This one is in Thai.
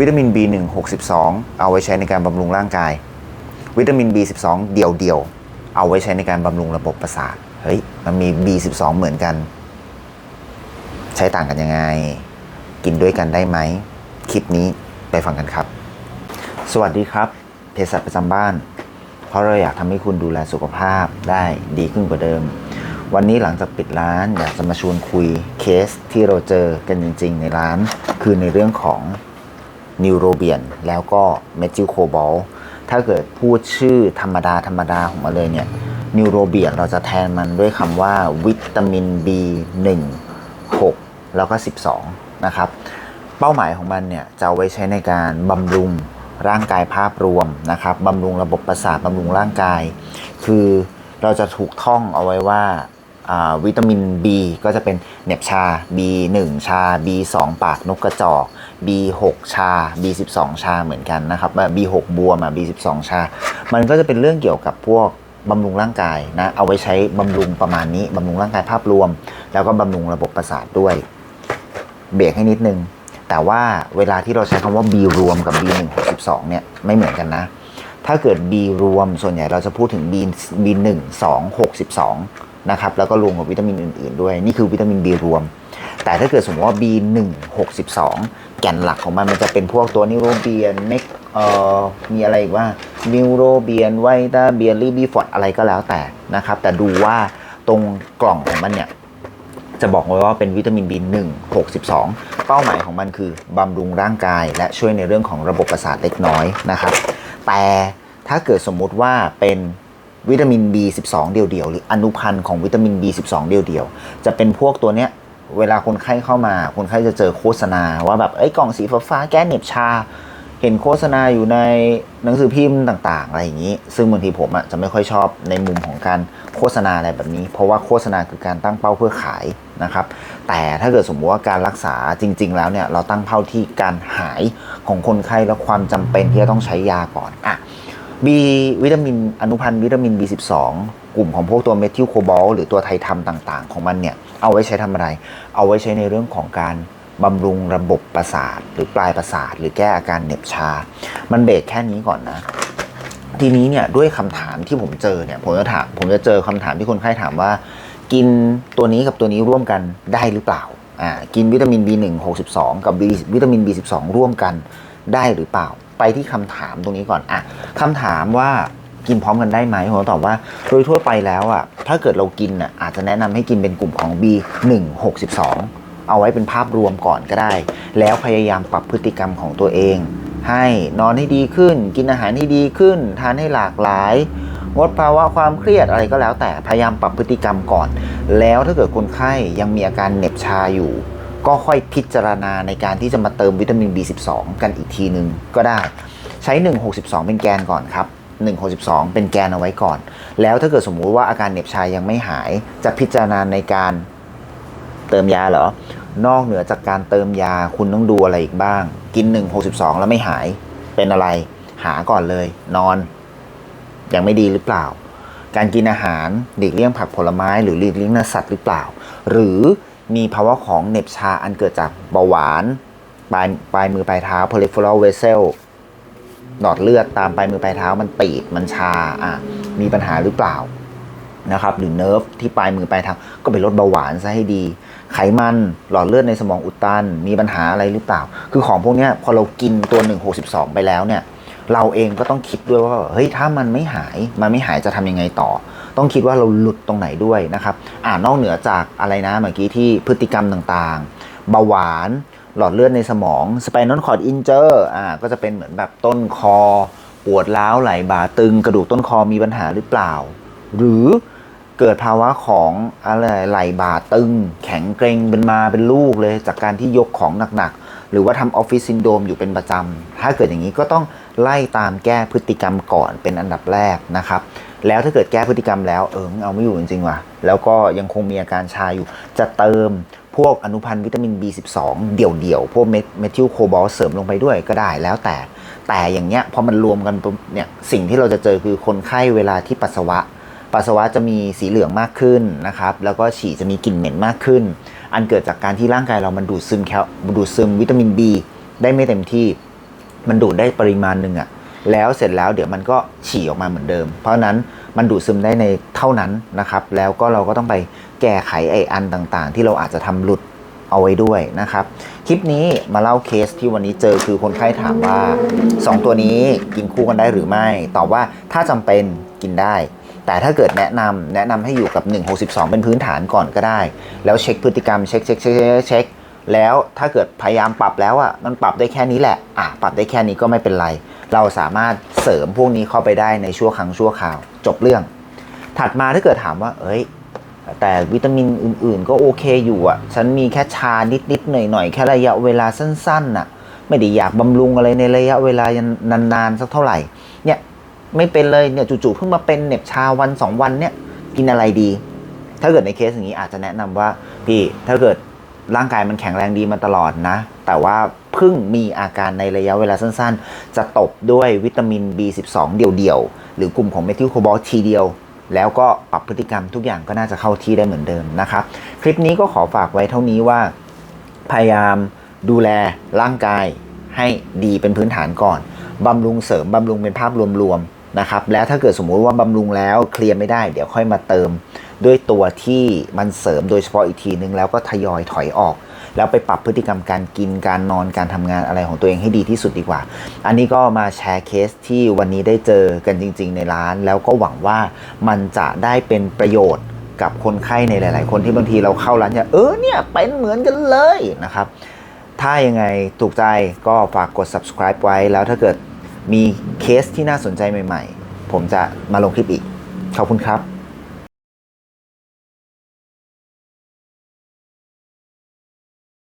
วิตามิน B1 62 เอาไว้ใช้ในการบำรุงร่างกาย วิตามิน B12 เดี่ยวเดียวๆ เอาไว้ใช้ในการบำรุงระบบประสาท เฮ้ย มันมี B12 เหมือนกัน ใช้ต่างกันยังไง กินด้วยกันได้ไหม คลิปนี้ไปฟังกันครับ สวัสดีครับเภสัชประจำบ้าน เพราะเราอยากทำให้คุณดูแลสุขภาพได้ดีขึ้นกว่าเดิม วันนี้หลังจากปิดร้านอยากจะมาชวนคุยเคสที่เราเจอกันจริง ๆ ในร้าน คือในเรื่องของ นิวโรเบียน แล้วก็เมทิลโคบอลถ้าเกิดพูดชื่อธรรมดาธรรมดาของมันเลยเนี่ยนิวโรเบียนเราจะแทนมันด้วยคำว่าวิตามิน B1 6 แล้วก็ 12 นะครับ เป้าหมายของมันเนี่ยจะเอาไว้ใช้ในการบำรุงร่างกายภาพรวมนะครับบำรุงระบบประสาทบำรุงร่างกาย คือเราจะถูกท่องเอาไว้ว่าวิตามิน B ก็จะเป็นเหน็บชา B1 ชา B2 ปากนกกระจอก B6 ชา B12 ชาเหมือนกันนะครับบบ B6 บวมอะ B12 ชา มันก็จะเป็นเรื่องเกี่ยวกับพวกบำรุงร่างกายนะ เอาไว้ใช้บำรุงประมาณนี้บำรุงร่างกายภาพรวม แล้วก็บำรุงระบบประสาทด้วย เบรกให้นิดนึง แต่ว่าเวลาที่เราใช้คำว่า B รวมกับ B 1 6 2 เนี่ยไม่เหมือนกันนะ ถ้าเกิด B รวมส่วนใหญ่เราจะพูดถึง B B 1 2 6 2นะครับแล้วก็รวมกับวิตามินอื่น ๆ ด้วย นี่คือวิตามิน B รวม แต่ถ้าเกิดสมมติว่า B 1 6 2 แก่นหลักของมันมันจะเป็นพวกตัวนิโรเบียนเมกเอ่อมีอะไรอีกว่านิโรเบียนไวตาเบียนรีบีฟอดอะไรก็แล้วแต่นะครับ แต่ดูว่าตรงกล่องของมันเนี่ยจะบอกไว้ว่าเป็นวิตามิน B1 62 เป้าหมายของมันคือบำรุงร่างกาย และช่วยในเรื่องของระบบประสาทเล็กน้อยนะครับ แต่ถ้าเกิดสมมุติว่าเป็นวิตามิน B12 เดี่ยวๆ หรืออนุพันธ์ของวิตามิน B12 เดี่ยวๆ จะเป็นพวกตัวเนี้ย เวลาคนไข้เข้ามา คนไข้จะเจอโฆษณาว่าแบบเอ้กล่องสีฟ้าแก้เหน็บชา เห็นโฆษณาอยู่ในหนังสือพิมพ์ต่างๆ อะไรอย่างนี้ ซึ่งบางทีผมอะจะไม่ค่อยชอบในมุมของการโฆษณาอะไรแบบนี้ เพราะว่าโฆษณาคือการตั้งเป้าเพื่อขายนะครับ แต่ถ้าเกิดสมมติว่าการรักษาจริง ๆ แล้วเนี่ยเราตั้งเป้าที่การหายของคนไข้และความจำเป็นที่จะต้องใช้ยาก่อนอะ B วิตามินอนุพันธ์วิตามิน B12 กลุ่มของพวกตัวเมทิลโคบอลหรือตัวไททัมต่างๆ ของมันเนี่ย เอาไว้ใช้ทำอะไร เอาไว้ใช้ในเรื่องของการบำรุงระบบประสาท หรือปลายประสาท หรือแก้อาการเหน็บชา มันเบรกแค่นี้ก่อนนะ ทีนี้เนี่ยด้วยคำถามที่ผมเจอเนี่ยผมจะถามผมจะเจอคำถามที่คนไข้ถามว่า กินตัวนี้กับตัวนี้ร่วมกันได้หรือเปล่าอ่ากินวิตามิน B1 62 กับ B วิตามิน B12 ร่วมกันได้หรือเปล่า ไปที่คำถามตรงนี้ก่อนอะคำถามว่า กินพร้อมกันได้ไหมผมตอบว่าโดยทั่วไปแล้วอะถ้าเกิดเรากินอะอาจจะแนะนำให้กินเป็นกลุ่มของ B1 62 เอาไว้เป็นภาพรวมก่อนก็ได้ แล้วพยายามปรับพฤติกรรมของตัวเอง ให้นอนให้ดีขึ้น กินอาหารให้ดีขึ้น ทานให้หลากหลายงดภาวะความเครียดอะไรก็แล้วแต่พยายามปรับพฤติกรรมก่อน แล้วถ้าเกิดคนไข้ยังมีอาการเหน็บชาอยู่ ก็ค่อยพิจารณาในการที่จะมาเติมวิตามิน B12 กันอีกทีนึงก็ได้ ใช้ 162 เป็นแกนก่อนครับ 162 เป็นแกนเอาไว้ก่อน แล้วถ้าเกิดสมมุติว่าอาการเหน็บชายังไม่หาย จะพิจารณาในการเติมยาเหรอ นอกเหนือจากการเติมยาคุณต้องดูอะไรอีกบ้าง กิน 162 แล้วไม่หายเป็นอะไร หาก่อนเลย นอน ยังไม่ดีหรือเปล่า การกินอาหารหลีกเลี่ยงผักผลไม้ หรือหลีกเลี่ยงเนื้อสัตว์หรือเปล่า หรือมีภาวะของเหน็บชาอันเกิดจากเบาหวานปลายปลายมือปลายเท้า peripheral vessel หลอดเลือดตามปลายมือปลายเท้ามันตีบมันชาอะมีปัญหาหรือเปล่านะครับหรือเนิร์ฟที่ปลายมือปลายเท้าก็ไปลดเบาหวานซะให้ดี ไขมันหลอดเลือดในสมองอุดตัน มีปัญหาอะไรหรือเปล่า คือของพวกนี้พอเรากินตัว 162 ไปแล้วเนี่ย เราเองก็ต้องคิดด้วยว่าเฮ้ยถ้ามันไม่หายมันไม่หายจะทำยังไงต่อ ต้องคิดว่าเราหลุดตรงไหนด้วยนะครับอ่านอกเหนือจากอะไรนะเมื่อกี้ที่พฤติกรรมต่างๆ เบาหวาน หลอดเลือดในสมองสไปนอลคอร์ดอินเจอร์อ่าก็จะเป็นเหมือนแบบต้นคอ ปวดร้าวไหลบ่าตึง กระดูกต้นคอมีปัญหาหรือเปล่า หรือเกิดภาวะของอะไรไหลบ่าตึง แข็งเกร็งเป็นมาเป็นลูกเลย จากการที่ยกของหนักๆ หรือว่าทำออฟฟิศซินโดรมอยู่เป็นประจำ ถ้าเกิดอย่างนี้ก็ต้องไล่ตามแก้พฤติกรรมก่อนเป็นอันดับแรกนะครับ แล้วถ้าเกิดแก้พฤติกรรมแล้วเออเอาไม่อยู่จริงๆว่ะ แล้วก็ยังคงมีอาการชาอยู่ จะเติม พวกอนุพันธ์วิตามิน B12 เดี่ยวๆ พวกเมทิลโคบอลเสริมลงไปด้วยก็ได้แล้วแต่ แต่อย่างเงี้ยพอมันรวมกันปุ๊บเนี่ยสิ่งที่เราจะเจอคือคนไข้เวลาที่ปัสสาวะ ปัสสาวะจะมีสีเหลืองมากขึ้นนะครับ แล้วก็ฉี่จะมีกลิ่นเหม็นมากขึ้น อันเกิดจากการที่ร่างกายเรามันดูดซึมแคลดูดซึมวิตามิน B ได้ไม่เต็มที่ มันดูดได้ปริมาณหนึ่งอะแล้วเสร็จแล้วเดี๋ยวมันก็ฉี่ออกมาเหมือนเดิม เพราะนั้น มันดูดซึมได้ในเท่านั้นนะครับ แล้วก็เราก็ต้องไปแก้ไขไออันต่างๆ ที่เราอาจจะทำหลุดเอาไว้ด้วยนะครับ คลิปนี้มาเล่าเคสที่วันนี้เจอคือคนไข้ถามว่า 2 ตัวนี้กินคู่กันได้หรือไม่ ตอบว่าถ้าจำเป็นกินได้ แต่ถ้าเกิดแนะนำแนะนำให้อยู่กับ 162 เป็นพื้นฐานก่อนก็ได้ แล้วเช็คพฤติกรรมเช็คเช็คเช็คเช็คแล้วถ้าเกิดพยายามปรับแล้วอะมันปรับได้แค่นี้แหละอะปรับได้แค่นี้ก็ไม่เป็นไร เราสามารถเสริมพวกนี้เข้าไปได้ในชั่วครั้งชั่วคราว จบเรื่อง ถัดมาถ้าเกิดถามว่า เอ้ย แต่วิตามินอื่น ๆ ก็โอเคอยู่อะ ฉันมีแค่ชานิดๆหน่อยๆแค่ระยะเวลาสั้นๆน่ะ ไม่ได้อยากบำรุงอะไรในระยะเวลานานๆสักเท่าไหร่ เนี่ยไม่เป็นเลยเนี่ยจู่ๆเพิ่งมาเป็นเน็บชาวันสองวันเนี่ยกินอะไรดี ถ้าเกิดในเคสอย่างนี้อาจจะแนะนำว่าพี่ถ้าเกิดร่างกายมันแข็งแรงดีมาตลอดนะ แต่ว่า เพิ่งมีอาการในระยะเวลาสั้นๆ จะตบด้วยวิตามิน B12 เดี่ยวๆ หรือกลุ่มของเมทิลโคบอลทีเดียว แล้วก็ปรับพฤติกรรมทุกอย่างก็น่าจะเข้าที่ได้เหมือนเดิมนะครับ คลิปนี้ก็ขอฝากไว้เท่านี้ว่า พยายามดูแลร่างกายให้ดีเป็นพื้นฐานก่อนบำรุงเสริมบำรุงเป็นภาพรวมๆนะครับแล้วถ้าเกิดสมมุติว่าบำรุงแล้วเคลียร์ไม่ได้ เดี๋ยวค่อยมาเติม ด้วยตัวที่มันเสริมโดยเฉพาะอีกทีนึงแล้วก็ทยอยถอยออก แล้วไปปรับพฤติกรรมการกินการนอนการทำงานอะไรของตัวเองให้ดีที่สุดดีกว่า อันนี้ก็มาแชร์เคสที่วันนี้ได้เจอกันจริง ๆ ในร้าน แล้วก็หวังว่ามันจะได้เป็นประโยชน์กับคนไข้ในหลาย ๆ คนที่บางทีเราเข้าร้านเนี่ยเออเนี่ยเป็นเหมือนกันเลยนะครับ ถ้ายังไงถูกใจก็ฝากกด subscribe ไว้ แล้วถ้าเกิดมีเคสที่น่าสนใจใหม่ ๆ ผมจะมาลงคลิปอีก ขอบคุณครับ